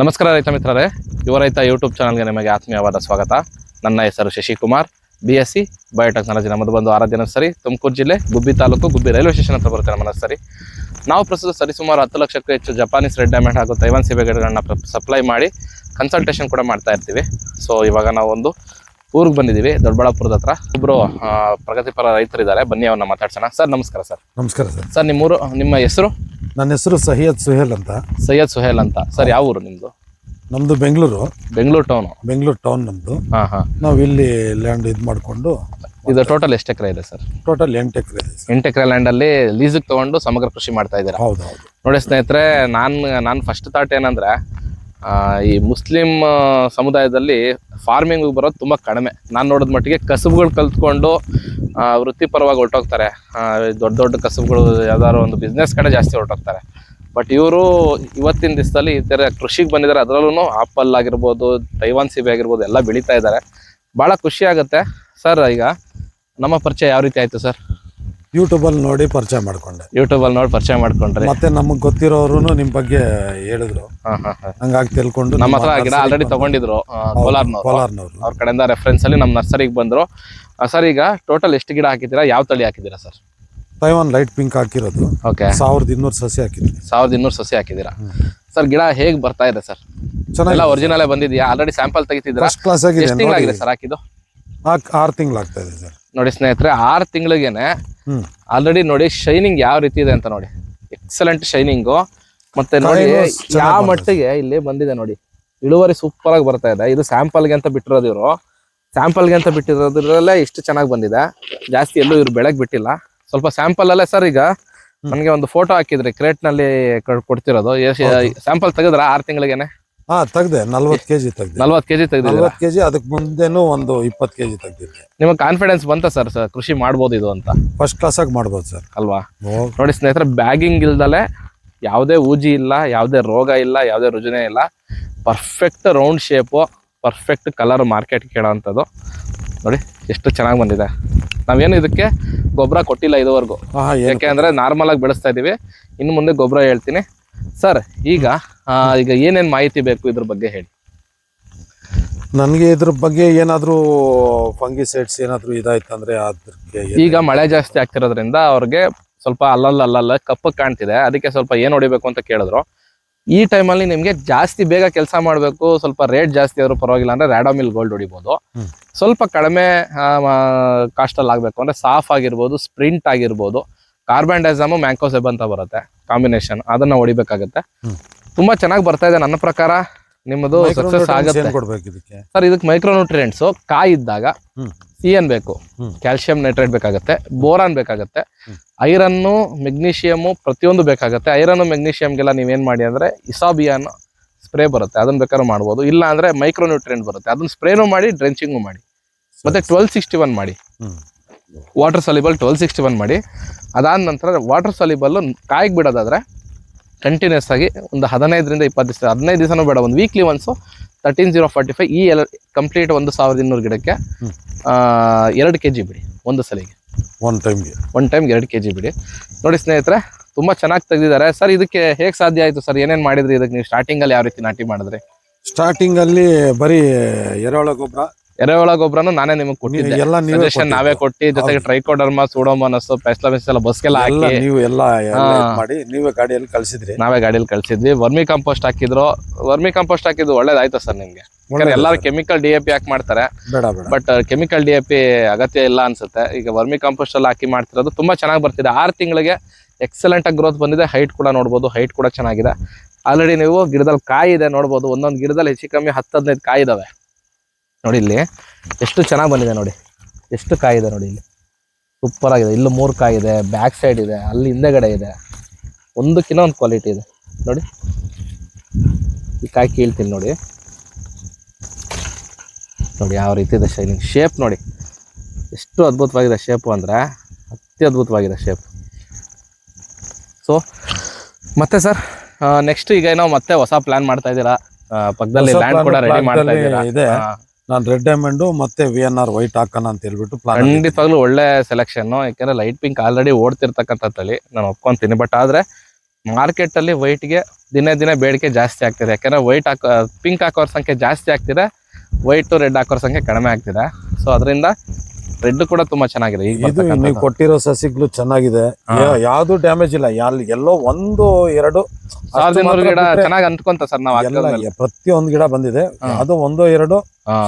ನಮಸ್ಕಾರ ರೈತ ಮಿತ್ರರೇ. ಯುವ ರೈತ ಯೂಟ್ಯೂಬ್ ಚಾನಲ್ಗೆ ನಿಮಗೆ ಆತ್ಮೀಯವಾದ ಸ್ವಾಗತ. ನನ್ನ ಹೆಸರು Shashikumar. B S C biotechnology ನಮ್ಮದು ಬಂದು ಆರಾಧ್ಯ ನರ್ಸರಿ, ತುಮಕೂರು ಜಿಲ್ಲೆ, ಗುಬ್ಬಿ ತಾಲೂಕು, ಗುಬ್ಬಿ ರೈಲ್ವೆ ಸ್ಟೇಷನ್ ಹತ್ರ ಬರುತ್ತೆ ನಮ್ಮ ನರ್ಸರಿ. ನಾವು ಪ್ರಸ್ತುತ ಸರಿಸುಮಾರು ಹತ್ತು ಲಕ್ಷಕ್ಕೂ ಹೆಚ್ಚು ಜಪಾನೀಸ್ ರೆಡ್ ಡೈಮಂಡ್ ಹಾಗೂ ತೈವಾನ್ ಸೀಬೆಗಿಡಗಳನ್ನ ಸಪ್ಲೈ ಮಾಡಿ ಕನ್ಸಲ್ಟೇಷನ್ ಕೂಡ ಮಾಡ್ತಾ ಇರ್ತೀವಿ. ಸೊ ಇವಾಗ ನಾವು ಒಂದು ಊರಿಗೆ ಬಂದಿದ್ದೀವಿ ದೊಡ್ಡಬಳ್ಳಾಪುರದ ಹತ್ರ. ಒಬ್ಬರು ಪ್ರಗತಿಪರ ರೈತರಿದ್ದಾರೆ. ಬನ್ನಿ ಅವ್ರನ್ನ ಮಾತಾಡ್ಸೋಣ. ಸರ್ ನಮಸ್ಕಾರ ಸರ್. ನಮಸ್ಕಾರ ಸರ್. ಸರ್ ನಿಮ್ಮೂರು ನಿಮ್ಮ ಹೆಸರು? ನನ್ನ ಹೆಸರು ಸಹಯದ್ ಸುಹೇಲ್ ಅಂತ. ಸೈಯದ್ ಸುಹೇಲ್ ಅಂತ. ಸರ್ ಯಾವ ಊರು ನಿಮ್ಮದು ನಮ್ದು ಬೆಂಗಳೂರು. ಬೆಂಗಳೂರು ಟೌನು ಬೆಂಗಳೂರು ಟೌನ್ ನಮ್ದು. ಹಾಂ ಹಾಂ. ನಾವು ಇಲ್ಲಿ ಲ್ಯಾಂಡ್ ಇದು ಮಾಡಿಕೊಂಡು ಇದು ಟೋಟಲ್ ಎಷ್ಟು ಎಕರೆ ಇದೆ ಸರ್? ಟೋಟಲ್ ಎಂಟು ಎಕರೆ ಇದೆ ಎಂಟು ಎಕರೆ ಲ್ಯಾಂಡಲ್ಲಿ ಲೀಸಿಗೆ ತಗೊಂಡು ಸಮಗ್ರ ಕೃಷಿ ಮಾಡ್ತಾ ಇದ್ದೀರಾ? ಹೌದು ಹೌದು. ನೋಡಿ ಸ್ನೇಹಿತರೆ ನಾನು ನಾನು ಫಸ್ಟ್ ಥಾಟ್ ಏನಂದ್ರೆ ಈ ಮುಸ್ಲಿಂ ಸಮುದಾಯದಲ್ಲಿ ಫಾರ್ಮಿಂಗ್ ಬರೋದು ತುಂಬ ಕಡಿಮೆ. ನಾನು ನೋಡಿದ ಮಟ್ಟಿಗೆ ಕಸುಬುಗಳು ಕಲ್ತ್ಕೊಂಡು ವೃತ್ತಿಪರವಾಗಿ ಹೊರಟೋಗ್ತಾರೆ. ದೊಡ್ಡ ದೊಡ್ಡ ಕಸುಬುಗಳು, ಯಾವ್ದಾದ್ರು ಒಂದು ಬಿಸ್ನೆಸ್ ಕಡೆ ಜಾಸ್ತಿ ಹೊರಟೋಗ್ತಾರೆ. ಬಟ್ ಇವರು ಇವತ್ತಿನ ದಿವಸದಲ್ಲಿ ಈ ಥರ ಕೃಷಿಗೆ ಬಂದಿದ್ದಾರೆ ಅದರಲ್ಲೂ ಆಪಲ್ ಆಗಿರ್ಬೋದು ತೈವಾನ್ ಸೀಬೆ ಆಗಿರ್ಬೋದು ಎಲ್ಲ ಬೆಳೀತಾ ಇದ್ದಾರೆ ಭಾಳ ಖುಷಿ ಆಗುತ್ತೆ. ಸರ್ ಈಗ ನಮ್ಮ ಪರಿಚಯ ಯಾವ ರೀತಿ ಆಯಿತು ಸರ್ ಯೂಟ್ಯೂಬಲ್ಲಿ ನೋಡಿ ಪರಿಚಯ ಮಾಡ್ಕೊಂಡೆ. ಯೂಟ್ಯೂಬಲ್ಲಿ ನೋಡಿ ಪರಿಚಯ ಮಾಡ್ಕೊಂಡ್ರೆ. ಮತ್ತೆ ನಮಗೆ ಗೊತ್ತಿರೋರು ನಿಮ್ಮ ಬಗ್ಗೆ ಹೇಳಿದ್ರು. ಹಂಗಾಗಿ ತಿಳ್ಕೊಂಡು ನಮ್ಮ ಹತ್ರ ಗಿಡ ಆಲ್ರೆಡಿ ತಗೊಂಡಿದ್ರು ಕೋಲಾರ್ನವ್ರು. ಕೋಲಾರ್ನವ್ರು. ಅವ್ರ ಕಡೆಯಿಂದ ರೆಫರೆನ್ಸ್ ಅಲ್ಲಿ ನಮ್ಮ ನರ್ಸರಿಗೆ ಬಂದ್ರು. ಸರ್ ಈಗ ಟೋಟಲ್ ಎಷ್ಟು ಗಿಡ ಹಾಕಿದ್ದೀರಾ? ಯಾವ ತಳಿ ಹಾಕಿದ್ದೀರಾ ಸರ್? ತೈವಾನ್ ಲೈಟ್ ಪಿಂಕ್ ಹಾಕಿರೋದು. ಓಕೆ. ಸಾವಿರದ ಇನ್ನೂರು ಸಸಿ ಹಾಕಿದ್ದೀನಿ. ಸಾವಿರದ ಇನ್ನೂರು ಸಸಿ ಹಾಕಿದ್ದೀರಾ? ಸರ್ ಗಿಡ ಹೇಗ್ ಬರ್ತಾ ಇದೆ ಸರ್? ಚೆನ್ನಾಗಿಲ್ಲ ಚೆನ್ನಾಗಿ ಒರಿಜಿನಲ್ ಬಂದಿದ್ಯಾ? ಆಲ್ರೆಡಿ ಸ್ಯಾಂಪಲ್ ತೆಗಿತಿದ್ದೀರಾ? ಫಸ್ಟ್ ಕ್ಲಾಸ್ ಆಗಿದೆ ಸರ್ ಹಾಕಿದ್ದು? ಆರು ತಿಂಗಳು ಆಗ್ತಾ ಇದೆ ಸರ್. ನೋಡಿ ಸ್ನೇಹಿತರೆ ಆರು ತಿಂಗಳಿಗೆನೆ ಆಲ್ರೆಡಿ ನೋಡಿ ಶೈನಿಂಗ್ ಯಾವ ರೀತಿ ಇದೆ ಅಂತ ನೋಡಿ. ಎಕ್ಸಲೆಂಟ್ ಶೈನಿಂಗು ಮತ್ತೆ ನೋಡಿ ಯಾವ ಮಟ್ಟಿಗೆ ಇಲ್ಲಿ ಬಂದಿದೆ ನೋಡಿ. ಇಳುವರಿ ಸೂಪರ್ ಆಗಿ ಬರ್ತಾ ಇದೆ. ಇದು ಸ್ಯಾಂಪಲ್ಗೆ ಅಂತ ಬಿಟ್ಟಿರೋದು ಇವರು. ಸ್ಯಾಂಪಲ್ಗೆ ಅಂತ ಬಿಟ್ಟಿರೋದ್ರಲ್ಲೇ ಇಷ್ಟು ಚೆನ್ನಾಗಿ ಬಂದಿದೆ. ಜಾಸ್ತಿ ಎಲ್ಲೂ ಇವ್ರು ಬೆಳಗ್ ಬಿಟ್ಟಿಲ್ಲ. ಸ್ವಲ್ಪ ಸ್ಯಾಂಪಲ್ ಅಲ್ಲೇ ಸರ್ ಈಗ ನನಗೆ ಒಂದು ಫೋಟೋ ಹಾಕಿದ್ರಿ ಕ್ರೇಟ್ನಲ್ಲಿ ಕೊಡ್ತಿರೋದು. ಸ್ಯಾಂಪಲ್ ತೆಗೆದ್ರ ಆರು ತಿಂಗಳಿಗೆನೆ? ಹಾ ತೆಗ್ದೆ ನಲ್ವತ್ತು ಕೆಜಿ ತೆಗ್ದೆ. ನಲ್ವತ್ತು ಕೆಜಿ ತೆಗೆದಿದ್ದೀರಾ? ನಲ್ವತ್ತು ಕೆಜಿ ಅದಕ್ಕೆ ಮುಂದೆನೂ ಒಂದು ಇಪ್ಪತ್ತು ಕೆಜಿ ತೆಗ್ದಿದ್ದೆ. ನಿಮಗೆ ಕಾನ್ಫಿಡೆನ್ಸ್ ಬಂತ ಸರ್ ಸರ್ ಕೃಷಿ ಮಾಡ್ಬೋದು ಇದು ಅಂತ? ಫಸ್ಟ್ ಕ್ಲಾಸಾಗಿ ಮಾಡ್ಬೋದು ಸರ್ ಅಲ್ವಾ? ನೋಡಿ ಸ್ನೇಹಿತರೆ ಬ್ಯಾಗಿಂಗ್ ಇಲ್ದಲೆ ಯಾವುದೇ ಊಜಿ ಇಲ್ಲ ಯಾವುದೇ ರೋಗ ಇಲ್ಲ ಯಾವುದೇ ರುಜನೆ ಇಲ್ಲ. Perfect round shape perfect colour market ಕೇಳೋವಂಥದ್ದು ನೋಡಿ ಎಷ್ಟು ಚೆನ್ನಾಗಿ ಬಂದಿದೆ. ನಾವೇನು ಇದಕ್ಕೆ ಗೊಬ್ಬರ ಕೊಟ್ಟಿಲ್ಲ ಇದುವರೆಗೂ. ಯಾಕೆ ಅಂದರೆ ನಾರ್ಮಲಾಗಿ ಬೆಳೆಸ್ತಾ ಇದ್ದೀವಿ ಇನ್ನು ಮುಂದೆ ಗೊಬ್ಬರ ಹೇಳ್ತೀನಿ. ಸರ್ ಈಗ ಈಗ ಏನೇನು ಮಾಹಿತಿ ಬೇಕು ಇದ್ರ ಬಗ್ಗೆ ಹೇಳಿ. ನನಗೆ ಇದ್ರ ಬಗ್ಗೆ ಏನಾದರೂ ಫಂಗಿಸೈಡ್ಸ್ ಏನಾದರೂ ಇದಾಯ್ತಂದ್ರೆ ಅಂದರೆ ಅದಕ್ಕೆ ಈಗ ಮಳೆ ಜಾಸ್ತಿ ಆಗ್ತಿರೋದ್ರಿಂದ ಅವ್ರಿಗೆ ಸ್ವಲ್ಪ ಅಲ್ಲಲ್ಲ ಅಲ್ಲಲ್ಲ ಕಪ್ಪು ಕಾಣ್ತಿದೆ. ಅದಕ್ಕೆ ಸ್ವಲ್ಪ ಏನು ಹೊಡಿಬೇಕು ಅಂತ ಕೇಳಿದ್ರು. ಈ ಟೈಮಲ್ಲಿ ನಿಮಗೆ ಜಾಸ್ತಿ ಬೇಗ ಕೆಲಸ ಮಾಡಬೇಕು ಸ್ವಲ್ಪ ರೇಟ್ ಜಾಸ್ತಿ ಆದ್ರೂ ಪರವಾಗಿಲ್ಲ ಅಂದ್ರೆ ರ್ಯಾಡೋಮಿಲ್ ಗೋಲ್ಡ್ ಹೊಡಿಬೋದು. ಸ್ವಲ್ಪ ಕಡಿಮೆ ಕಾಸ್ಟಲ್ಲಿ ಆಗಬೇಕು ಅಂದ್ರೆ ಸಾಫ್ ಆಗಿರ್ಬೋದು ಸ್ಪ್ರಿಂಟ್ ಆಗಿರ್ಬೋದು. ಕಾರ್ಬನ್ ಡೈಸಮ್ ಮ್ಯಾಂಕೋಸೆಬ್ ಅಂತ ಬರುತ್ತೆ ಕಾಂಬಿನೇಷನ್ ಅದನ್ನ ಹೊಡಿಬೇಕಾಗತ್ತೆ. ತುಂಬಾ ಚೆನ್ನಾಗಿ ಬರ್ತಾ ಇದೆ ನನ್ನ ಪ್ರಕಾರ. ನಿಮ್ಮದು ಸಕ್ಸಸ್ ಆಗುತ್ತೆ. ಏನ್ ಸರ್ ಇದಕ್ಕೆ ಮೈಕ್ರೋನ್ಯೂಟ್ರಿಯೆಂಟ್ಸ್ ಕಾಯಿ ಇದ್ದಾಗ. ಸಿ ಎನ್ ಬೇಕು. ಕ್ಯಾಲ್ಸಿಯಂ ನೈಟ್ರೇಟ್ ಬೇಕಾಗುತ್ತೆ. ಬೋರಾನ್ ಬೇಕಾಗುತ್ತೆ. ಐರನ್ನು ಮೆಗ್ನೀಷಿಯಮು ಪ್ರತಿಯೊಂದು ಬೇಕಾಗುತ್ತೆ. ಐರನ್ ಮೆಗ್ನೀಷಿಯಮ್ಗೆಲ್ಲ ನೀವೇನು ಮಾಡಿ ಅಂದ್ರೆ ಇಸಾಬಿಯಾನ್ ಸ್ಪ್ರೇ ಬರುತ್ತೆ. ಅದನ್ನ ಬೇಕಾದ್ರೂ ಮಾಡ್ಬೋದು. ಇಲ್ಲ ಅಂದ್ರೆ ಮೈಕ್ರೋನ್ಯೂಟ್ರಿಯೆಂಟ್ ಬರುತ್ತೆ. ಅದನ್ನ ಸ್ಪ್ರೇನು ಮಾಡಿ ಡ್ರೆಂಚಿಂಗು ಮಾಡಿ. ಮತ್ತೆ ಟ್ವೆಲ್ ಸಿಕ್ಸ್ಟಿ ಒನ್ ಮಾಡಿ. Water soluble twelve sixty one ಮಾಡಿ. ಅದಾದ ನಂತರ ವಾಟರ್ ಸಾಲಿಬಲ್ಲು ಕಾಯಿಗೆ ಬಿಡೋದಾದರೆ ಕಂಟಿನ್ಯೂಸ್ ಆಗಿ ಒಂದು ಹದಿನೈದರಿಂದ ಇಪ್ಪತ್ತು ದಿವಸ ಹದಿನೈದು ದಿವಸನೂ ಬೇಡ ಒಂದು weekly once thirteen zero forty five ಈ ಎಲ್ಲ ಕಂಪ್ಲೀಟ್ ಒಂದು ಸಾವಿರದ ಇನ್ನೂರು ಗಿಡಕ್ಕೆ ಎರಡು ಕೆ ಜಿ ಬಿಡಿ ಒಂದು ಸಲಿಗೆ. ಒನ್ ಟೈಮ್ಗೆ ಒನ್ ಟೈಮ್ಗೆ ಎರಡು ಕೆ ಜಿ ಬಿಡಿ. ನೋಡಿ ಸ್ನೇಹಿತರೆ ತುಂಬ ಚೆನ್ನಾಗಿ ತೆಗೆದಿದ್ದಾರೆ. ಸರ್ ಇದಕ್ಕೆ ಹೇಗೆ ಸಾಧ್ಯ ಆಯಿತು ಸರ್? ಏನೇನು ಮಾಡಿದ್ರಿ ಇದಕ್ಕೆ? ನೀವು ಸ್ಟಾರ್ಟಿಂಗಲ್ಲಿ ಯಾವ ರೀತಿ ನಾಟಿ ಮಾಡಿದ್ರಿ? ಸ್ಟಾರ್ಟಿಂಗಲ್ಲಿ ಬರೀ ಎರೆಹುಳ ಗೊಬ್ಬರ ಎರೆಹುಳ ಗೊಬ್ಬರನು ನಾನೇ ನಿಮಗೆ ಕೊಟ್ಟಿದ್ದೆ. ಎಲ್ಲ ನೀವೇ ಸಜೆಷನ್ ನಾವೇ ಕೊಟ್ಟಿ ಜೊತೆಗೆ ಟ್ರೈಕೋಡರ್ಮಾ ಸೂಡೋಮೋನಸ್ ಪೆಸ್ಲಮಿಸ್ ಎಲ್ಲ ಬಸ್ಗೆಲ್ಲ ಹಾಕಿ. ನೀವು ಎಲ್ಲ ಮಾಡಿ ನೀವೇ ಗಾಡಿಯಲ್ಲಿ ಕಳ್ಸಿದ್ರಿ. ನಾವೇ ಗಾಡಿಯಲ್ಲಿ ಕಳಿಸಿದ್ವಿ. ವರ್ಮಿ ಕಾಂಪೋಸ್ಟ್ ಹಾಕಿದ್ರು. ವರ್ಮಿ ಕಾಂಪೋಸ್ಟ್ ಹಾಕಿದ್ರು ಒಳ್ಳೇದಾಯ್ತು ಸರ್ ನಿಮ್ಗೆ. ಎಲ್ಲಾರು ಕೆಮಿಕಲ್ ಡಿ ಎ ಪಿ ಹಾಕಿ ಮಾಡ್ತಾರೆ. But chemical D A P ಅಗತ್ಯ ಇಲ್ಲ ಅನ್ಸುತ್ತೆ. ಈಗ ವರ್ಮಿ ಕಾಂಪೋಸ್ಟ್ ಎಲ್ಲ ಹಾಕಿ ಮಾಡ್ತಿರೋದು ತುಂಬಾ ಚೆನ್ನಾಗಿ ಬರ್ತಿದೆ. ಆರು ತಿಂಗಳಿಗೆ ಎಕ್ಸಲೆಂಟ್ ಆಗಿ ಗ್ರೋತ್ ಬಂದಿದೆ. ಹೈಟ್ ಕೂಡ ನೋಡ್ಬೋದು. ಹೈಟ್ ಕೂಡ ಚೆನ್ನಾಗಿದೆ. ಆಲ್ರೆಡಿ ನೀವು ಗಿಡದಲ್ಲಿ ಕಾಯಿ ಇದೆ ನೋಡ್ಬೋದು. ಒಂದೊಂದು ಗಿಡದಲ್ಲಿ ಹೆಚ್ಚು ಕಮ್ಮಿ ಹತ್ತು ಹದಿನೈದು ಕಾಯಿ ಇದಾವೆ. ನೋಡಿ ಇಲ್ಲಿ ಎಷ್ಟು ಚೆನ್ನಾಗಿ ಬಂದಿದೆ ನೋಡಿ. ಎಷ್ಟು ಕಾಯಿದೆ ನೋಡಿ ಇಲ್ಲಿ. ಸೂಪರ್ ಆಗಿದೆ. ಇಲ್ಲೂ ಮೂರು ಕಾಯಿ ಇದೆ ಬ್ಯಾಕ್ ಸೈಡ್ ಇದೆ ಅಲ್ಲಿ ಹಿಂದೆಗಡೆ ಇದೆ. ಒಂದಕ್ಕಿಂತ ಒಂದು ಕ್ವಾಲಿಟಿ ಇದೆ. ನೋಡಿ. ಈ ಕಾಯಿ ಕೀಳ್ತೀನಿ ನೋಡಿ. ನೋಡಿ ಯಾವ ರೀತಿ ಇದೆ ಶೈನಿಂಗ್ ಶೇಪ್ ನೋಡಿ. ಎಷ್ಟು ಅದ್ಭುತವಾಗಿದೆ ಶೇಪು ಅಂದರೆ ಅತ್ಯದ್ಭುತವಾಗಿದೆ ಶೇಪ್ ಸೊ ಮತ್ತೆ ಸರ್ ನೆಕ್ಸ್ಟ್ ಈಗ ಏನೋ ಮತ್ತೆ ಹೊಸ ಪ್ಲಾನ್ ಮಾಡ್ತಾ ಇದ್ದೀರಾ? ಪಕ್ಕದಲ್ಲಿ ಲ್ಯಾಂಡ್ ಕೂಡ ರೆಡಿ ಮಾಡ್ತಾ ಇದ್ದೀರಾ. ನಾನು ರೆಡ್ ಡೈಮಂಡ್ ಮತ್ತೆ ವಿ ಎನ್ ಆರ್ ವೈಟ್ ಹಾಕೋಣ ಅಂತ ಹೇಳ್ಬಿಟ್ಟು ಪ್ಲಾನ್ ಖಂಡಿತವಾಗ್ಲೂ ಒಳ್ಳೆ ಸೆಲೆಕ್ಷನ್ ಯಾಕಂದ್ರೆ ಲೈಟ್ ಪಿಂಕ್ ಆಲ್ರೆಡಿ ಓಡ್ತಿರ್ತಕ್ಕಂಥ ತಳಿ ನಾನು ಒಪ್ಕೊಂತೀನಿ. ಬಟ್ ಆದ್ರೆ ಮಾರ್ಕೆಟ್ ಅಲ್ಲಿ ವೈಟ್ಗೆ ದಿನೇ ದಿನೇ ಬೇಡಿಕೆ ಜಾಸ್ತಿ ಆಗ್ತಿದೆ. ಯಾಕಂದ್ರೆ ವೈಟ್ ಹಾಕೋ ಪಿಂಕ್ ಹಾಕೋರ್ ಸಂಖ್ಯೆ ಜಾಸ್ತಿ ಆಗ್ತಿದೆ. ವೈಟ್ ರೆಡ್ ಹಾಕೋರ್ ಸಂಖ್ಯೆ ಕಡಿಮೆ ಆಗ್ತಿದೆ. ಸೊ ಅದರಿಂದ ರೆಡ್ ಕೂಡ ತುಂಬಾ ಚೆನ್ನಾಗಿದೆ. ಇದು ನೀವು ಕೊಟ್ಟಿರೋ ಸಸಿಗಳು ಚೆನ್ನಾಗಿದೆ. ಯಾವ್ದು ಡ್ಯಾಮೇಜ್ ಇಲ್ಲ. ಎಲ್ಲೋ ಒಂದು ಎರಡು ಗಿಡ ಚೆನ್ನಾಗಿ ಸರ್ ನಾವು ಎಲ್ಲ ಹಾಕಿದ್ಮೇಲೆ. ಪ್ರತಿಯೊಂದು ಗಿಡ ಬಂದಿದೆ. ಅದು ಒಂದೋ ಎರಡು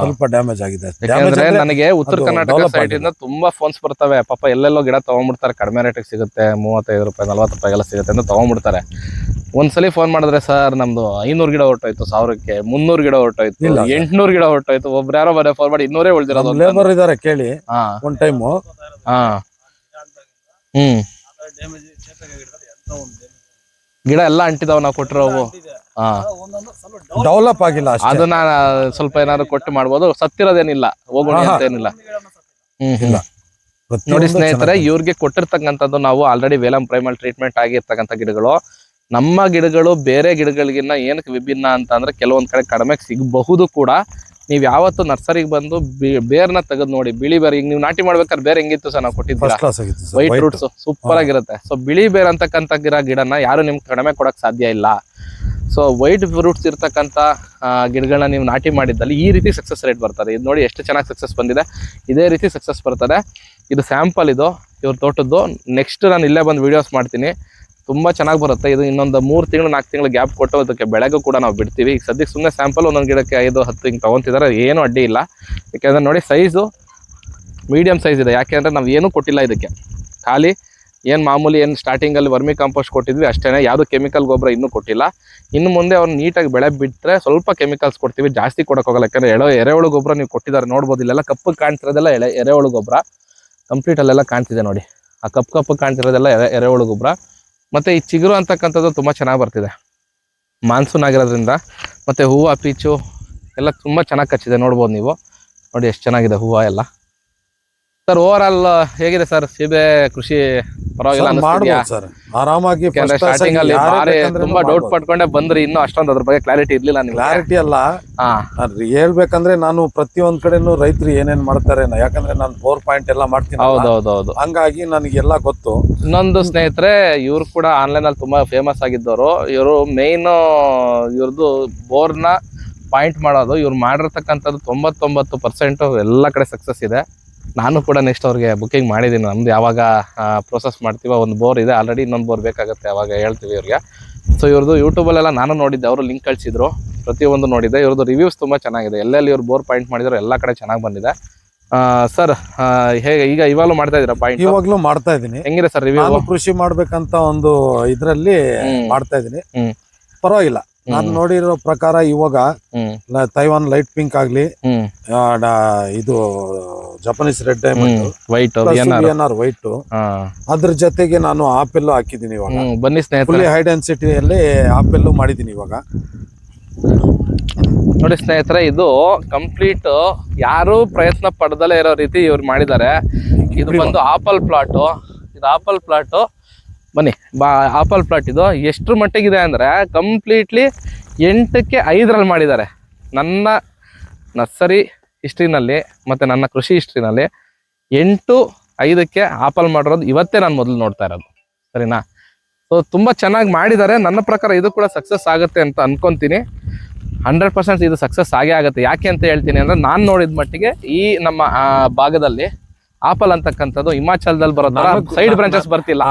ಸ್ವಲ್ಪ ಡ್ಯಾಮೇಜ್ ಆಗಿದೆ. ಯಾಕಂದ್ರೆ ನನಗೆ ಉತ್ತರ ಕರ್ನಾಟಕ ಸೈಡ್ ಇಂದ ತುಂಬಾ ಫೋನ್ಸ್ ಬರ್ತವೆ. ಪಾಪ ಎಲ್ಲೆಲ್ಲೋ ಗಿಡ ತಗೊಂಡ್ಬಿಡ್ತಾರೆ. ಕಡಿಮೆ ರೇಟಿಗೆ ಸಿಗುತ್ತೆ. ಮೂವತ್ತೈದು ರೂಪಾಯಿ ನಲ್ವತ್ತು ರೂಪಾಯಿ ಎಲ್ಲ ಸಿಗುತ್ತೆ ಅಂತ ತಗೊಂಡ್ಬಿಡ್ತಾರೆ. ಒಂದ್ಸಲಿ ಫೋನ್ ಮಾಡಿದ್ರೆ ಸರ್ ನಮ್ದು ಐನೂರು ಗಿಡ ಹೊರಟೋಯ್ತು ಸಾವಿರಕ್ಕೆ ಮುನ್ನೂರು ಗಿಡ ಹೊರಟೋಯ್ತು. ಎಂಟ್ನೂರು ಗಿಡ ಹೊರಟೋಯ್ತು. ಒಬ್ರು ಯಾರೋ ಬರೋ ಫೋನ್ ಮಾಡಿ ಇನ್ನೂರೇ ಉಳಿದಿರೋದು. ಲೇಬರ್ ಇದಾರೆ ಕೇಳಿ. ಒಂದ್ ಟೈಮು ಹಾ. ಹ್ಮ್. ಗಿಡ ಎಲ್ಲ ಅಂಟಿದಾವ ನಾವು ಕೊಟ್ಟಿರೋವು ಹಾ. ಡೆವಲಪ್ ಆಗಿಲ್ಲ ಅಷ್ಟೇ. ಅದನ್ನ ಸ್ವಲ್ಪ ಏನಾದ್ರು ಕೊಟ್ಟು ಮಾಡ್ಬೋದು. ಸತ್ತಿರೋದೇನಿಲ್ಲ. ಹೋಗೋಣ ಅಂತ ಏನಿಲ್ಲ ಹ್ಮ್. ನೋಡಿ ಸ್ನೇಹಿತರೆ ಚೆನ್ನಾಗಿದೆ. ಇವ್ರಿಗೆ ಕೊಟ್ಟಿರ್ತಕ್ಕಂಥದ್ದು ನಾವು ಆಲ್ರೆಡಿ ವೇಲಂ ಪ್ರೈಮಲ್ ಟ್ರೀಟ್ಮೆಂಟ್ ಆಗಿರ್ತಕ್ಕಂಥ ಗಿಡಗಳು. ನಮ್ಮ ಗಿಡಗಳು ಬೇರೆ ಗಿಡಗಳಿಗಿನ್ನ ಏನಕ್ಕೆ ವಿಭಿನ್ನ ಅಂತ ಅಂದ್ರೆ ಕೆಲವೊಂದ್ ಕಡೆ ಕಡಿಮೆ ಸಿಗಬಹುದು ಕೂಡ. ನೀವು ಯಾವತ್ತು ನರ್ಸರಿಗೆ ಬಂದು ಬಿ- ಬೇರ್ನ ತೆಗೆದು ನೋಡಿ ಬಿಳಿ ಬೇರೆ ಈಗ ನೀವು ನಾಟಿ ಮಾಡ್ಬೇಕಾದ್ರೆ ಬೇರೆ ಹೆಂಗಿತ್ತು ಸರ್ ನಾವು sir white fruits roots super ಆಗಿರುತ್ತೆ. ಸೊ ಬಿಳಿ ಬೇರ್ ಅಂತಕ್ಕಂಥ ಗಿಡ ಗಿಡನ ಯಾರು ನಿಮ್ಗೆ ಕಡಿಮೆ ಕೊಡಕ್ ಸಾಧ್ಯ ಇಲ್ಲ. ಸೊ ವೈಟ್ ಫ್ರೂಟ್ಸ್ ಇರ್ತಕ್ಕಂಥ ಗಿಡಗಳನ್ನ ನೀವು ನಾಟಿ ಮಾಡಿದ್ದಲ್ಲಿ ಈ ರೀತಿ ಸಕ್ಸಸ್ ರೇಟ್ ಬರ್ತದೆ. ಇದು ನೋಡಿ ಎಷ್ಟು ಚೆನ್ನಾಗಿ ಸಕ್ಸಸ್ ಬಂದಿದೆ. ಇದೇ ರೀತಿ ಸಕ್ಸಸ್ ಬರ್ತದೆ. ಇದು ಸ್ಯಾಂಪಲ್ ಇದು ಇವ್ರ ತೋಟದ್ದು. ನೆಕ್ಸ್ಟ್ ನಾನು ಇಲ್ಲೇ ಬಂದು ವೀಡಿಯೋಸ್ ಮಾಡ್ತೀನಿ. ತುಂಬಾ ಚೆನ್ನಾಗಿ ಬರುತ್ತೆ. ಇದು ಇನ್ನೊಂದು ಮೂರು ತಿಂಗಳು, ನಾಲ್ಕು ತಿಂಗಳು ಗ್ಯಾಪ್ ಕೊಟ್ಟು ಅದಕ್ಕೆ ಬೆಳೆಗೂ ಕೂಡ ನಾವು ಬಿಡ್ತೀವಿ. ಈಗ ಸದ್ಯಕ್ಕೆ ಸುಮ್ಮನೆ ಸ್ಯಾಂಪಲ್ ಒಂದೊಂದು ಗಿಡಕ್ಕೆ ಐದು, ಹತ್ತು ಹಿಂಗೆ ತೊಗೊತಿದ್ದಾರೆ ಏನು ಅಡ್ಡಿ ಇಲ್ಲ. ಯಾಕೆಂದ್ರೆ ನೋಡಿ ಸೈಜು ಮೀಡಿಯಂ ಸೈಜ್ ಇದೆ. ಯಾಕೆಂದ್ರೆ ನಾವು ಏನೂ ಕೊಟ್ಟಿಲ್ಲ ಇದಕ್ಕೆ. ಖಾಲಿ ಏನು ಮಾಮೂಲಿ ಏನು ಸ್ಟಾರ್ಟಿಂಗಲ್ಲಿ ವರ್ಮಿ ಕಾಂಪೋಸ್ಟ್ ಕೊಟ್ಟಿದ್ವಿ ಅಷ್ಟೇ ಯಾವುದು ಕೆಮಿಕಲ್ ಗೊಬ್ಬರ ಇನ್ನೂ ಕೊಟ್ಟಿಲ್ಲ. ಇನ್ನು ಮುಂದೆ ಅವ್ರು ನೀಟಾಗಿ ಬೆಳೆ ಬಿಟ್ಟರೆ ಸ್ವಲ್ಪ ಕೆಮಿಕಲ್ಸ್ ಕೊಡ್ತೀವಿ. ಜಾಸ್ತಿ ಕೊಡೋಕ್ಕೋಗಲ್ಲ ಯಾಕಂದರೆ ಯಾಕಂದ್ರೆ ಎಳೆ, ಎರೆಹುಳು ಗೊಬ್ಬರ ನೀವು ಕೊಟ್ಟಿದ್ದಾರೆ, ನೋಡ್ಬೋದು. ಇಲ್ಲೆಲ್ಲ ಕಪ್ಪು ಕಾಣ್ತಿರೋದೆಲ್ಲ ಎಳೆ, ಎರೆಹುಳು ಗೊಬ್ಬರ. ಕಂಪ್ಲೀಟ್ ಅಲ್ಲೆಲ್ಲ ಕಾಣ್ತಿದೆ ನೋಡಿ. ಆ ಕಪ್ಪು ಕಪ್ಪು ಕಾಣ್ತಿರೋದೆಲ್ಲ ಎರೆ, ಎರೆಹುಳು ಗೊಬ್ಬರ. ಮತ್ತು ಈ ಚಿಗುರು ಅಂತಕ್ಕಂಥದ್ದು ತುಂಬ ಚೆನ್ನಾಗಿ ಬರ್ತಿದೆ. ಮಾನ್ಸೂನ್ ಆಗಿರೋದ್ರಿಂದ, ಮತ್ತು ಹೂವು, ಪೀಚು ಎಲ್ಲ ತುಂಬ ಚೆನ್ನಾಗಿ ಕಚ್ಚಿದೆ. ನೋಡ್ಬೋದು ನೀವು. ನೋಡಿ, ಎಷ್ಟು ಚೆನ್ನಾಗಿದೆ ಹೂವು ಎಲ್ಲ. ಸರ್ ಓವರ್ ಆಲ್ ಹೇಗಿದೆ ಸರ್ ಸೀಬೆ ಕೃಷಿ ಪರವಾಗಿಲ್ಲ ಸರ್, ಆರಾಮಾಗಿ ಸ್ಟಾರ್ಟಿಂಗ್ ಅಲ್ಲಿ ತುಂಬಾ ಡೌಟ್. ಪಡ್ಕೊಂಡೆ ಬಂದ್ರಿ. ಇನ್ನೂ ಅಷ್ಟೊಂದು ಅದ್ರ ಬಗ್ಗೆ ಕ್ಲಾರಿಟಿ ಇರ್ಲಿಲ್ಲ ನಿಮ್ಗೆ. ಕ್ಲಾರಿಟಿ ಅಲ್ಲ. ಹೇಳ್ಬೇಕಂದ್ರೆ ನಾನು ಪ್ರತಿಯೊಂದ್ ಕಡೆನೂ ರೈತರು ಏನೇನ್ ಮಾಡ್ತಾರೆ ಯಾಕಂದ್ರೆ ನಾನು ಫೋರ್ ಪಾಯಿಂಟ್ ಎಲ್ಲ ಮಾಡ್ತೀನಿ ಹೌದೌದೌದು ಹಂಗಾಗಿ ನನಗೆಲ್ಲ ಗೊತ್ತು. ಇನ್ನೊಂದು ಸ್ನೇಹಿತರೆ ಇವ್ರು ಕೂಡ ಆನ್ಲೈನ್ ಅಲ್ಲಿ ತುಂಬಾ ಫೇಮಸ್ ಆಗಿದ್ದವರು. ಇವರು ಮೇನ್ ಇವ್ರದ್ದು ಬೋರ್ನ ಪಾಯಿಂಟ್ ಮಾಡೋದು. ಇವ್ರು ಮಾಡಿರ್ತಕ್ಕಂಥದ್ದು ತೊಂಬತ್ತೊಂಬತ್ತು ಪರ್ಸೆಂಟ್ ಎಲ್ಲ ಕಡೆ ಸಕ್ಸಸ್ ಇದೆ. ನಾನು ಕೂಡ ನೆಕ್ಸ್ಟ್ ಅವ್ರಿಗೆ ಬುಕಿಂಗ್ ಮಾಡಿದ್ದೀನಿ ನಮ್ದು ಯಾವಾಗ ಪ್ರೊಸೆಸ್ ಮಾಡ್ತೀವೋ ಒಂದು ಬೋರ್ ಇದೆ. ಆಲ್ರೆಡಿ ಇನ್ನೊಂದು ಬೋರ್ ಬೇಕಾಗುತ್ತೆ ಅವಾಗ ಹೇಳ್ತೀವಿ ಇವ್ರಿಗೆ. ಸೊ ಇವ್ರದ್ದು ಯೂಟ್ಯೂಬಲ್ಲೆಲ್ಲ ನಾನು ನೋಡಿದ್ದೆ. ಅವರು ಲಿಂಕ್ ಕಳಿಸಿದ್ರು. ಪ್ರತಿಯೊಂದು ನೋಡಿದ್ದೆ. ಇವ್ರದ್ದು ರಿವ್ಯೂಸ್ ತುಂಬ ಚೆನ್ನಾಗಿದೆ. ಎಲ್ಲೆಲ್ಲಿ ಇವ್ರು ಬೋರ್ ಪಾಯಿಂಟ್ ಮಾಡಿದ್ರು ಎಲ್ಲ ಕಡೆ ಚೆನ್ನಾಗಿ ಬಂದಿದೆ. ಸರ್ ಹೇಗೆ ಈಗ ಇವಾಗಲೂ ಮಾಡ್ತಾ ಇದ್ದೀರಾ ಪಾಯಿಂಟ್ ಇವಾಗಲೂ ಮಾಡ್ತಾ ಇದ್ದೀನಿ. ಹೆಂಗಿದೆ ಸರ್ ರಿವ್ಯೂ ಕೃಷಿ ಮಾಡ್ಬೇಕಂತ ಒಂದು ಇದರಲ್ಲಿ ಮಾಡ್ತಾ ಇದ್ದೀನಿ. ಪರವಾಗಿಲ್ಲ. ನಾನು ನೋಡಿರೋ ಪ್ರಕಾರ ಇವಾಗ ತೈವಾನ್ ಲೈಟ್ ಪಿಂಕ್ ಆಗ್ಲಿ ಹ್ಮ್. ಆ, ಡ- ಇದು ಜಪನೀಸ್ ರೆಡ್ ಡೈಮಂಡ್ ವೈಟ್ ಏನಾರು ವೈಟ್ ಹಾ. ಅದ್ರ ಜೊತೆಗೆ ನಾನು ಆಪಲ್ ಹಾಕಿದೀನಿ ಇವಾಗ. ಹ್ಮ್ ಬನ್ನಿ ಸ್ನೇಹಿತರೆ. ಫುಲ್ಲಿ ಹೈ ಡೆನ್ಸಿಟಿಯಲ್ಲಿ ಆಪಲ್ ಮಾಡಿದೀನಿ ಇವಾಗ. ನೋಡಿ ಸ್ನೇಹಿತರೆ ಇದು ಕಂಪ್ಲೀಟ್ ಯಾರು ಪ್ರಯತ್ನ ಪಡ್ದಲೇ ಇರೋ ರೀತಿ ಇವ್ರು ಮಾಡಿದ್ದಾರೆ. ಇದು ಬಂದು ಆಪಲ್ ಪ್ಲಾಟ್ ಇದು ಆಪಲ್ ಪ್ಲಾಟು ಬನ್ನಿ, ಬಾ, ಆಪಲ್ ಪ್ಲಾಟ್ ಇದು. ಎಷ್ಟು ಮಟ್ಟಿಗಿದೆ ಅಂದರೆ ಕಂಪ್ಲೀಟ್ಲಿ ಎಂಟಕ್ಕೆ ಐದರಲ್ಲಿ ಮಾಡಿದ್ದಾರೆ. ನನ್ನ ನರ್ಸರಿ ಹಿಸ್ಟ್ರಿನಲ್ಲಿ ಮತ್ತು ನನ್ನ ಕೃಷಿ ಹಿಸ್ಟ್ರಿನಲ್ಲಿ ಎಂಟು ಐದಕ್ಕೆ ಆಪಲ್ ಮಾಡಿರೋದು ಇವತ್ತೇ ನಾನು ಮೊದಲು ನೋಡ್ತಾ ಇರೋದು. ಸರಿನಾ? ಸೊ ತುಂಬ ಚೆನ್ನಾಗಿ ಮಾಡಿದ್ದಾರೆ. ನನ್ನ ಪ್ರಕಾರ ಇದು ಕೂಡ ಸಕ್ಸಸ್ ಆಗುತ್ತೆ ಅಂತ ಅಂದ್ಕೊತೀನಿ ಹಂಡ್ರೆಡ್ ಪರ್ಸೆಂಟ್ ಇದು ಸಕ್ಸಸ್ ಆಗೇ ಆಗುತ್ತೆ. ಯಾಕೆ ಅಂತ ಹೇಳ್ತೀನಿ ಅಂದರೆ ನಾನು ನೋಡಿದ ಮಟ್ಟಿಗೆ ಈ ನಮ್ಮ ಭಾಗದಲ್ಲಿ ಆಪಲ್ ಅಂತಕ್ಕಂಥದ್ದು ಹಿಮಾಚಲದಲ್ಲಿ ಬರೋದ್ರ ಸೈಡ್ ಬ್ರಾಂಚಸ್ ಬರ್ತಿಲ್ಲ.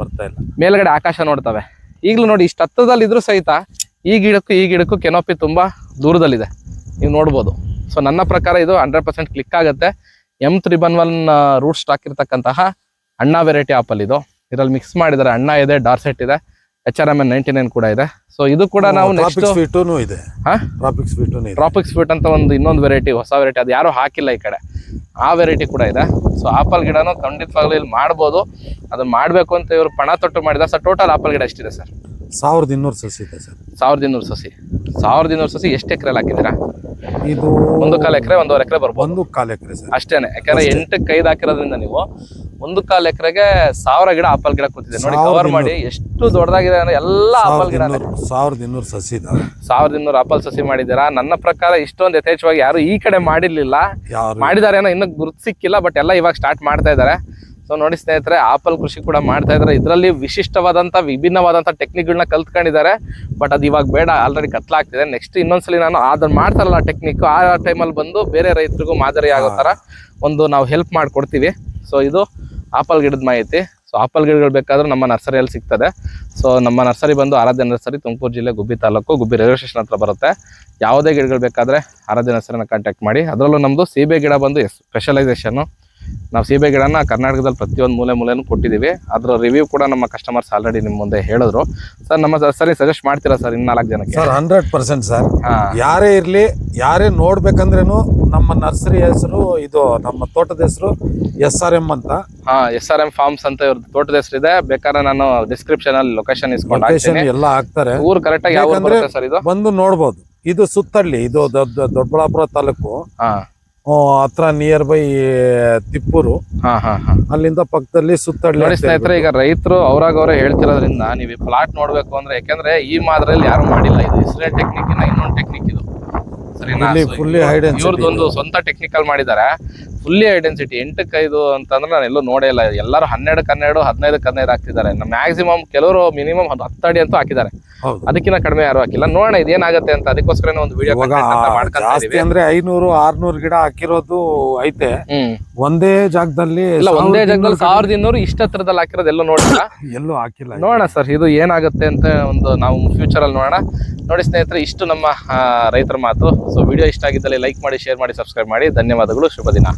ಬರ್ತಾ ಇಲ್ಲ. ಮೇಲ್ಗಡೆ ಆಕಾಶ ನೋಡ್ತವೆ. ಈಗಲೂ ನೋಡಿ ಇಷ್ಟು ಹತ್ತದಲ್ಲಿ ಇದ್ರೂ ಸಹಿತ ಈ ಗಿಡಕ್ಕೂ ಈ ಗಿಡಕ್ಕೂ ಕೆನೋಪಿ ತುಂಬಾ ದೂರದಲ್ಲಿದೆ. ನೀವು ನೋಡ್ಬೋದು. ಸೊ ನನ್ನ ಪ್ರಕಾರ ಇದು ಹಂಡ್ರೆಡ್ ಪರ್ಸೆಂಟ್ ಕ್ಲಿಕ್ ಆಗುತ್ತೆ. ಎಂ ತ್ರಿಬನ್ ಒನ್ ರೂಟ್ ಸ್ಟಾಕ್ ಇರತಕ್ಕಂತಹ ಅಣ್ಣ ವೆರೈಟಿ ಆಪಲ್ ಇದು. ಇದರಲ್ಲಿ ಮಿಕ್ಸ್ ಮಾಡಿದರೆ ಅಣ್ಣ ಇದೆ ಡಾರ್ಸೆಟ್ ಇದೆ H R M N ninety nine ಕೂಡ ಇದೆ. ಸೊ ಇದು ಕೂಡ ನಾವು ಟ್ರಾಪಿಕ್ ಸ್ವೀಟ್ ಅಂತ ಒಂದು ಇನ್ನೊಂದು ವೆರೈಟಿ ಹೊಸ ವೆರೈಟಿ ಅದು ಯಾರು ಹಾಕಿಲ್ಲ ಈ ಕಡೆ. ಆ ವೆರೈಟಿ ಕೂಡ ಇದೆ. ಸೊ ಆಪಲ್ ಗಿಡನೂ ಖಂಡಿತವಾಗ್ಲೂ ಇಲ್ಲಿ ಮಾಡ್ಬೋದು. ಅದನ್ನು ಮಾಡಬೇಕು ಅಂತ ಇವರು ಪಣ ತೊಟ್ಟು ಮಾಡಿದ ಸರ್ ಟೋಟಲ್ ಆಪಲ್ ಗಿಡ ಎಷ್ಟಿದೆ ಸರ್ ಸಾವಿರದ ಇನ್ನೂರು ಸಸಿ ಇದೆ ಸರ್. ಸಾವಿರದ ಇನ್ನೂರು ಸಸಿ. ಸಾವಿರದ ಇನ್ನೂರು ಸಸಿ ಎಷ್ಟು ಎಕರೆಲಿ ಹಾಕಿದ್ದೀರಾ? ಇದು ಒಂದು ಕಾಲು ಎಕರೆ ಒಂದೂವರೆ ಎಕರೆ ಬರ್ಬೋದು. ಒಂದು ಕಾಲು ಎಕರೆ ಸರ್. ಅಷ್ಟೇನೆ. ಯಾಕಂದ್ರೆ. ಎಂಟಕ್ಕೆ ಐದು ಹಾಕಿರೋದ್ರಿಂದ ನೀವು ಒಂದು ಕಾಲು ಎಕರೆಗೆ ಸಾವಿರ ಗಿಡ ಆಪಲ್ ಗಿಡ ಕೂತಿದೆ. ನೋಡಿ ಕವರ್ ಮಾಡಿ ಎಷ್ಟು ದೊಡ್ಡದಾಗಿದೆ ಅಂದ್ರೆ ಎಲ್ಲ ಆಪಲ್ ಗಿಡ ಸಾವಿರದ ಇನ್ನೂರು ಸಸಿ ಸಾವಿರದ ಇನ್ನೂರು ಆಪಲ್ ಸಸಿ ಮಾಡಿದ್ದೀರಾ? ನನ್ನ ಪ್ರಕಾರ ಇಷ್ಟೊಂದು ಯಥೇಚ್ಛವಾಗಿ ಯಾರು ಈ ಕಡೆ ಮಾಡಿರ್ಲಿಲ್ಲ. ಮಾಡಿದಾರೆ ಮಾಡಿದ್ದಾರೆ ಏನೋ ಇನ್ನೂ ಗುರುತು ಸಿಕ್ಕಿಲ್ಲ ಬಟ್ ಎಲ್ಲ ಇವಾಗ ಸ್ಟಾರ್ಟ್ ಮಾಡ್ತಾ ಇದ್ದಾರೆ. ಸೊ ನೋಡಿ ಸ್ನೇಹಿತರೆ ಆಪಲ್ ಕೃಷಿ ಕೂಡ ಮಾಡ್ತಾ ಇದ್ದಾರೆ. ಇದರಲ್ಲಿ ವಿಶಿಷ್ಟವಾದಂಥ, ವಿಭಿನ್ನವಾದಂಥ ಟೆಕ್ನಿಕ್ಗಳನ್ನ ಕಲ್ತ್ಕೊಂಡಿದ್ದಾರೆ. ಬಟ್ ಅದು ಇವಾಗ ಬೇಡ ಆಲ್ರೆಡಿ ಕತ್ಲಾಗ್ತಿದೆ. ನೆಕ್ಸ್ಟ್ ಇನ್ನೊಂದ್ಸಲಿ ನಾನು ಅದನ್ನ ಮಾಡ್ತಾರಲ್ಲ ಟೆಕ್ನಿಕ್ ಆ ಟೈಮಲ್ಲಿ ಬಂದು ಬೇರೆ ರೈತರಿಗೂ ಮಾದರಿ ಆಗೋ ಥರ ಒಂದು ನಾವು ಹೆಲ್ಪ್ ಮಾಡಿಕೊಡ್ತೀವಿ. ಸೊ ಇದು ಆಪಲ್ ಗಿಡದ ಮಾಹಿತಿ. ಸೊ ಆಪಲ್ ಗಿಡಗಳು ಬೇಕಾದ್ರೆ ನಮ್ಮ ನರ್ಸರಿಯಲ್ಲಿ ಸಿಗ್ತದೆ. ಸೊ ನಮ್ಮ ನರ್ಸರಿ ಬಂದು ಆರಾಧ್ಯ ನರ್ಸರಿ, ತುಮಕೂರು ಜಿಲ್ಲೆ ಗುಬ್ಬಿ ತಾಲೂಕು, ಗುಬ್ಬಿ ರೈಲ್ವೆ ಸ್ಟೇಷನ್ ಹತ್ರ ಬರುತ್ತೆ. ಯಾವುದೇ ಗಿಡಗಳು ಬೇಕಾದರೆ ಆರಾಧ್ಯ ನರ್ಸರಿನ ಕಾಂಟ್ಯಾಕ್ಟ್ ಮಾಡಿ. ಅದರಲ್ಲೂ ನಮ್ಮದು ಸೀಬೆ ಗಿಡ ಬಂದು ಸ್ಪೆಷಲೈಸೇಷನ್ನು ನಾವು ಸೀಬೆ ಗಿಡನ ಕರ್ನಾಟಕದಲ್ಲಿ ಪ್ರತಿಯೊಂದು ಮೂಲೆ ಮೂಲೆನೂ ಕೊಟ್ಟಿದ್ದೀವಿ. ಅದರ ರಿವ್ಯೂ ಕೂಡ ನಮ್ಮ ಕಸ್ಟಮರ್ಸ್ ಆಲ್ರೆಡಿ ನಿಮ್ಮ ಮುಂದೆ ಹೇಳಿದ್ರು. ಸರ್ ನಮ್ಮ ನರ್ಸರಿ ಸಜೆಸ್ಟ್ ಮಾಡ್ತೀರಾ ಸರ್ ಇನ್ನು ನಾಲ್ಕು ಜನಕ್ಕೆ ಸರ್ ಹಂಡ್ರೆಡ್ ಪರ್ಸೆಂಟ್ ಸರ್ ಯಾರೇ ಇರಲಿ ಯಾರೇ ನೋಡ್ಬೇಕಂದ್ರೇನು ನಮ್ಮ ನರ್ಸರಿ ಹೆಸರು ಇದು ನಮ್ಮ ತೋಟದ ಹೆಸರು ಎಸ್ ಆರ್ ಎಂ ಅಂತ. ಹಾ ಎಸ್ ಆರ್ ಎಂ ಫಾರ್ಮ್ಸ್ ಅಂತ ಇವ್ರದ್ದು ತೋಟದ ಹೆಸರು ಇದೆ. ಬೇಕಾದ್ರೆ ನಾನು ಡಿಸ್ಕ್ರಿಪ್ಷನ್ ಅಲ್ಲಿ ಲೊಕೇಶನ್ ಇಸ್ಕೊಂಡು ಎಲ್ಲ ಹಾಕ್ತಾರೆ. ಊರು ಕರೆಕ್ಟಾಗಿ ಯಾವ ಸರ್ ಇದು? ಬಂದು ನೋಡ್ಬೋದು. ಇದು ಸುತ್ತಳ್ಳಿ ಇದು ದೊಡ್ಡ ದೊಡ್ಡಬಳ್ಳಾಪುರ ತಾಲೂಕು. ಹತ್ರ ನಿಯರ್ ಬೈ ತಿಪ್ಪೂರು. ಹಾ ಹಾ ಹಾ. ಅಲ್ಲಿಂದ ಪಕ್ಕದಲ್ಲಿ ಸುತ್ತಳ್ಳಿ ನೋಡಿ ಸ್ನೇಹಿತರೆ ಈಗ ರೈತರು ಅವ್ರಾಗ ಅವರೇ ಹೇಳ್ತಿರೋದ್ರಿಂದ ನೀವು ಪ್ಲಾಟ್ ನೋಡ್ಬೇಕು ಅಂದ್ರೆ ಯಾಕಂದ್ರೆ ಈ ಮಾದರಿಯಲ್ಲಿ ಯಾರು ಮಾಡಿಲ್ಲ. ಇದು ಇಸ್ರೇಲ್ ಟೆಕ್ನಿಕ್ ಇನ್ನೊಂದು ಟೆಕ್ನಿಕ್ ಇದು. ಸರಿನಾ? Fully- fully high ಇವ್ರದ್ದು ಒಂದು ಸ್ವಂತ ಟೆಕ್ನಿಕಲ್ ಮಾಡಿದ್ದಾರೆ. ಫುಲ್ಲಿ ಐಡೆನ್ಸಿಟಿ ಎಂಟಕ್ಕೈದು ಅಂತಂದ್ರೆ ನಾನು ಎಲ್ಲೂ ನೋಡೇ ಇಲ್ಲ. ಎಲ್ಲರೂ ಹನ್ನೆರಡಕ್ಕೆ ಹನ್ನೆರಡು ಹದಿನೈದಕ್ಕೆ ಹದಿನೈದು ಹಾಕ್ತಿದ್ದಾರೆ. ಮ್ಯಾಕ್ಸಿಮಮ್ ಕೆಲವರು ಮಿನಿಮಮ್ ಹತ್ತು ಅಡಿ ಅಂತೂ ಹಾಕಿದ್ದಾರೆ. ಅದಕ್ಕಿಂತ ಕಡಿಮೆ ಯಾರು ಹಾಕಿಲ್ಲ. ನೋಡೋಣ ಇದೇನಾಗುತ್ತೆ ಅಂತ. ಅದಕ್ಕೋಸ್ಕರ ಒಂದು ವಿಡಿಯೋ ಜಾಸ್ತಿ ಅಂದ್ರೆ ಐನೂರು ಆರ್ನೂರು ಗಿಡ ಹಾಕಿರೋದು ಐತೆ. ಒಂದೇ ಜಾಗದಲ್ಲಿ ಇಲ್ಲ ಒಂದೇ ಜಾಗದಲ್ಲಿ ಸಾವಿರದ ಇನ್ನೂರು ಇಷ್ಟ ಹತ್ರದಲ್ಲಿ ಹಾಕಿರೋದು ಎಲ್ಲೂ ನೋಡಿಲ್ಲ. ಎಲ್ಲೂ ಹಾಕಿಲ್ಲ ನೋಡೋಣ ಸರ್ ಇದು ಏನಾಗುತ್ತೆ ಅಂತ ಒಂದು ನಾವು ಫ್ಯೂಚರ್ ಅಲ್ಲಿ ನೋಡೋಣ. ನೋಡಿ ಸ್ನೇಹಿತರೆ ಇಷ್ಟು ನಮ್ಮ ರೈತರ ಮಾತು. ಸೊ ವಿಡಿಯೋ ಇಷ್ಟ ಆಗಿದ್ದಲ್ಲಿ ಲೈಕ್ ಮಾಡಿ ಶೇರ್ ಮಾಡಿ ಸಬ್ಸ್ಕ್ರೈಬ್ ಮಾಡಿ. ಧನ್ಯವಾದಗಳು. ಶುಭ ದಿನ.